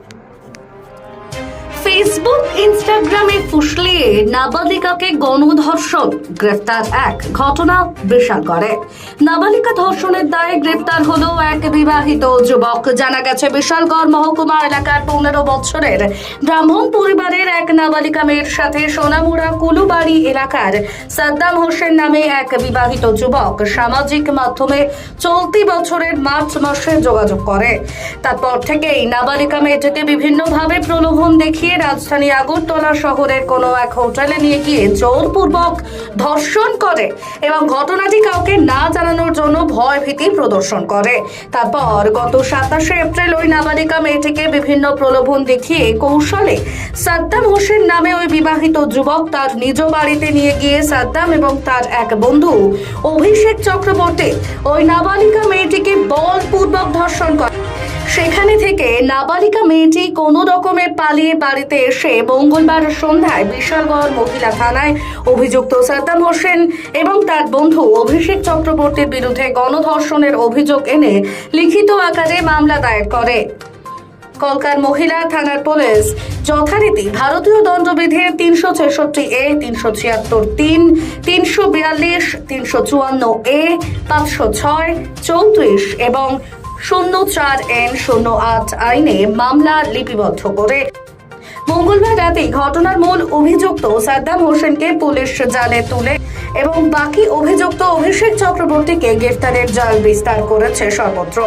Thank you. Facebook ইনস্টাগ্রামে ফুসলিয়ে নাবালিকাকে গণধর্ষণ, গ্রেফতার এক। ঘটনা বিশাল করে। নাবালিকা ধর্ষণের দায়ে গ্রেফতার হলো এক বিবাহিত যুবক। জানা গেছে, বিশালগড় মহকুমা এলাকার পনেরো বছরের ব্রাহ্মণ পরিবারের এক নাবালিকা মেয়ের সাথে সোনামুড়া কুলুবাড়ি এলাকার সাদ্দাম হোসেন নামে এক বিবাহিত যুবক সামাজিক মাধ্যমে চলতি বছরের মার্চ মাসে যোগাযোগ করে। তারপর থেকেই নাবালিকা মেয়েটিকে বিভিন্নভাবে প্রলোভন দেখিয়ে রাজধানী আগরতলা শহরের কোনো এক হোটেলে নিয়ে গিয়ে জোরপূর্বক ধর্ষণ করে এবং ঘটনাটি কাউকে না জানানোর জন্য ভয় ভীতি প্রদর্শন করে। তারপর গত সাতাশে এপ্রিল ওই নাবালিকা মেয়েটিকে বিভিন্ন প্রলোভন দেখিয়ে কৌশলে সাদ্দাম হোসেন নামে ওই বিবাহিত যুবক তার নিজ বাড়িতে নিয়ে গিয়ে সাদ্দাম এবং তার এক বন্ধু অভিষেক চক্রবর্তী ওই নাবালিকা মেয়েটিকে বলপূর্বক ধর্ষণ করে। সেখানে থেকে নাবালিকা মেয়েটি কোনো রকমে পালিয়ে বাড়িতে এসে মঙ্গলবার সন্ধ্যায় বিশালগড় মহিলা থানায় অভিযুক্ত সাদ্দাম হোসেন এবং তার বন্ধু অভিষেক চক্রবর্তীর বিরুদ্ধে গণধর্ষণের অভিযোগ এনে লিখিত আকারে মামলা দায়ের করে। কলকার মহিলা থানার পুলিশ যথারীতি ভারতীয় দণ্ডবিধির তিনশো ছেষট্টি এ, তিনশো ছিয়াত্তর তিন, তিনশো বিয়াল্লিশ, তিনশো চুয়ান্ন এ, পাঁচশো ছয়, চৌত্রিশ এবং শূন্য চার এন শূন্য আট আইনে মামলা লিপিবদ্ধ করে। মঙ্গলবার রাতে ঘটনার মূল অভিযুক্ত সাদ্দাম হোসেনকে পুলিশ জালে তুলে এবং বাকি অভিযুক্ত অভিষেক চক্রবর্তীকে গ্রেফতারের জাল বিস্তার করেছে সর্বত্র।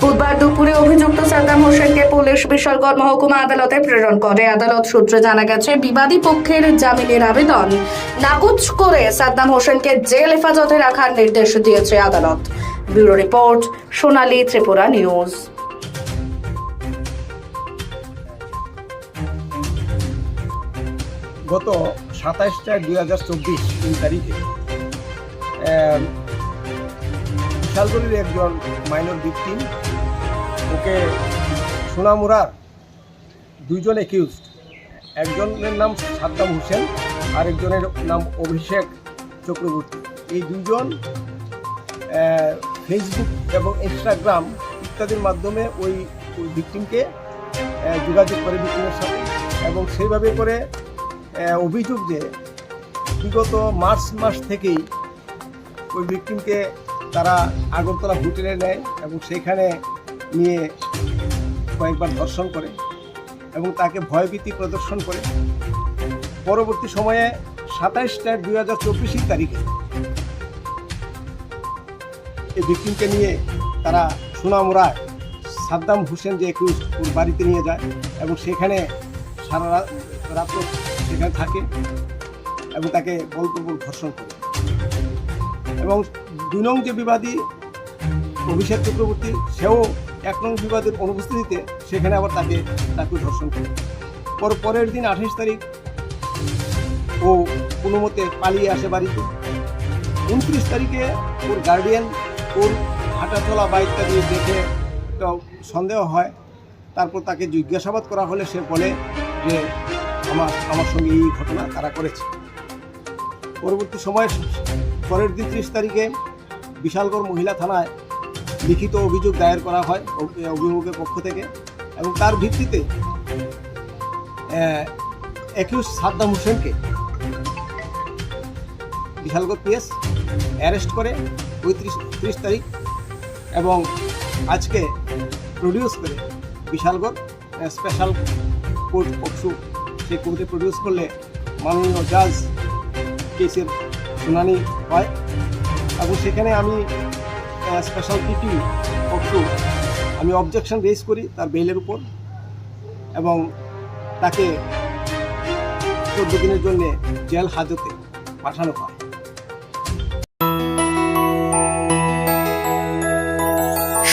বুধবার দুপুরে অভিযুক্ত সাদ্দাম হোসেনকে পুলিশ বিশালগড় মহকুমা আদালতে প্রেরণ করে। আদালত সূত্রে জানা গেছে, বিবাদী পক্ষের জামিনের আবেদন নাকচ করে সাদ্দাম হোসেনকে জেল হেফাজতে রাখার নির্দেশ দিয়েছে আদালত। Bureau report, Sonali Tripura news. গত সাতাইশ চার দুই হাজার চব্বিশ তিন তারিখে বিশালগড়ির একজন মাইনর ভিকটিম, ওকে সোনামুরার দুইজন একিউজড একজনের নাম সাদ্দাম হোসেন, আরেকজনের নাম অভিষেক চক্রবর্তী। এই দুজন ফেসবুক এবং ইনস্টাগ্রাম ইত্যাদির মাধ্যমে ওই ওই ভিকটিমকে যোগাযোগ করে ভিকটিমের সাথে। এবং সেইভাবে করে অভিযোগ যে বিগত মার্চ মাস থেকেই ওই ভিকটিমকে তারা আগরতলা হোটেলে নেয় এবং সেখানে নিয়ে কয়েকবার ধর্ষণ করে এবং তাকে ভয়ভীতি প্রদর্শন করে। পরবর্তী সময়ে সাতাইশ চার দুই হাজার চব্বিশের তারিখে এই ভিকটিমকে নিয়ে তারা সুনামুরায় সাদ্দাম হোসেন যে একুশ ওর বাড়িতে নিয়ে যায় এবং সেখানে সারা রাত রাত্র সেখানে থাকে এবং তাকে বলপূর্বক ধর্ষণ করে। এবং দুই নং যে বিবাদী অভিষেক চক্রবর্তী, সেও এক নং বিবাদের অনুপস্থিতিতে সেখানে আবার তাকে তাকে ধর্ষণ করে। পর পরের দিন আঠাশ তারিখ ও কোনো মতে পালিয়ে আসে বাড়িতে। উনত্রিশ তারিখে ওর গার্ডিয়ান ওর হাঁটা চলা বা ইত্যাদি দেখে একটা সন্দেহ হয়। তারপর তাকে জিজ্ঞাসাবাদ করা হলে সে বলে যে, আমার আমার সঙ্গে এই ঘটনা তারা করেছে। পরবর্তী সময়ে, পরের দিন ত্রিশ তারিখে বিশালগড় মহিলা থানায় লিখিত অভিযোগ দায়ের করা হয় অভি- অভিভাবকের পক্ষ থেকে এবং তার ভিত্তিতে একিউজ সাদ্দাম হোসেনকে বিশালগড় পিএস অ্যারেস্ট করে ওই ত্রিশ তারিখ এবং আজকে প্রডিউস করে বিশালগড় স্পেশাল কোর্ট পক্ষু সেই কোর্টে প্রডিউস করলে মাননীয় জাজ কেসের শুনানি হয় এবং সেখানে আমি স্পেশাল পিটি পক্ষু আমি অবজেকশন রেজ করি তার বেলের উপর এবং তাকে চোদ্দ দিনের জন্য জেল হাজতে পাঠানো হয়।